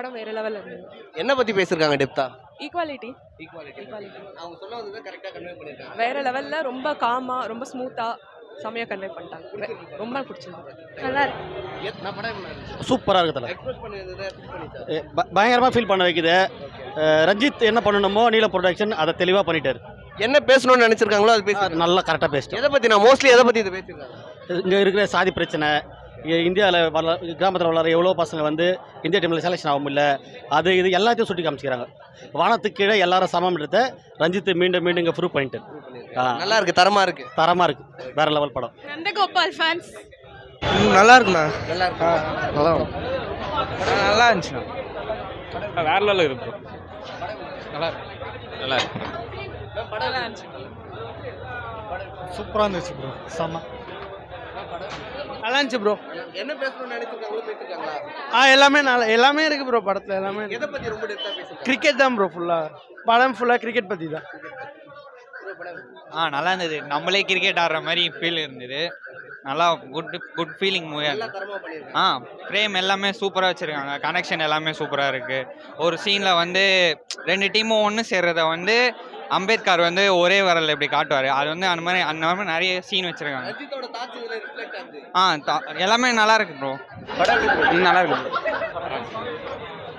படம் வேற லெவலில் இருந்தது. என்ன பத்தி பேசிருக்காங்க டெப்தா? ஈக்குவாலிட்டி ஈக்குவாலிட்டி ஈக்குவாலிட்டி அவங்க சொன்ன வந்து கரெக்டா கன்வே பண்ணிருக்காங்க. வேற லெவலில் ரொம்ப காமா ரொம்ப ஸ்மூத்தாக செம்மையாக கன்வே பண்ணிட்டாங்க. ரொம்ப நல்லா இருக்கு. இருந்துச்சு சூப்பராக பண்ணிட்டாங்க பயங்கரமாக ஃபீல் பண்ண வைக்குது. ரஞ்சித் என்ன பண்ணணுமோ நீல ப்ரொடக்ஷன் அதை தெளிவாக பண்ணிட்டாரு. என்ன பேசணும்னு நினைச்சிருக்காங்களோ அது பேசி நல்லா கரெக்டாக பேசிட்டார். எதை பத்தி நான் மோஸ்ட்லி எதை பத்தி இது பேசிருக்காங்க இங்கே இருக்கிற சாதி பிரச்சனை இந்தியாவில் வள கிராமத்தில் வளர எவ்வளோ பசங்க வந்து இந்தியா டீமில் செலெக்ஷன் ஆக முடியல. அது இது எல்லாத்தையும் சுட்டி காமிச்சிக்கிறாங்க. வானத்துக்கு கீழே எல்லாரும் சமம்ன்றத ரஞ்சித் மீண்டும் மீண்டும் இங்கே ப்ரூவ் பண்ணிட்டு. ஆ, நல்லா இருக்கு தரமா இருக்கு. தரமாக இருக்குது வேற லெவல் படம். நந்தகோபால் ஃபேன்ஸ் நல்லா இருக்குண்ணா. நல்லா இருக்கு. நல்லா நல்லா இருந்துச்சுண்ணா. வேற லெவலில் இருக்கு நல்லா இருக்கு. நல்லா இருக்கு. சூப்பராக இருந்துச்சு. ப்ரோ செம்ம நல்லா இருந்துச்சு ப்ரோ என்ன பேசணும்னு நினைச்சிருக்காங்களோ பேசிருக்காங்களா? ஆ எல்லாமே நல்லா எல்லாமே இருக்கு ப்ரோ படத்தில் எல்லாமே எதை பத்தி ரொம்ப டெப்தா பேசிருக்காங்க? கிரிக்கெட் தான் ப்ரோ ஃபுல்லாக படம் ஃபுல்லாக கிரிக்கெட் பற்றி தான். ஆ நல்லா இருந்தது. நம்மளே கிரிக்கெட் ஆடுற மாதிரி ஃபீல் இருந்தது. நல்லா குட் குட் ஃபீலிங் பண்ணிருக்காங்க. ஆ ஃப்ரேம் எல்லாமே சூப்பராக வச்சுருக்காங்க. கனெக்ஷன் எல்லாமே சூப்பராக இருக்குது ஒரு சீனில் வந்து ரெண்டு டீமும் ஒன்று சேர்றத வந்து அம்பேத்கர் வந்து ஒரே வரல இப்படி காட்டுவார். அது வந்து அந்த மாதிரி அந்த மாதிரி நிறைய சீன் வச்சுருக்காங்க. ஆ தா- எல்லாமே நல்லா இருக்கு ப்ரோ நல்லா இருக்கு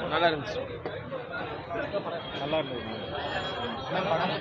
நல்லா இருந்துச்சு. நல்லா இருந்தது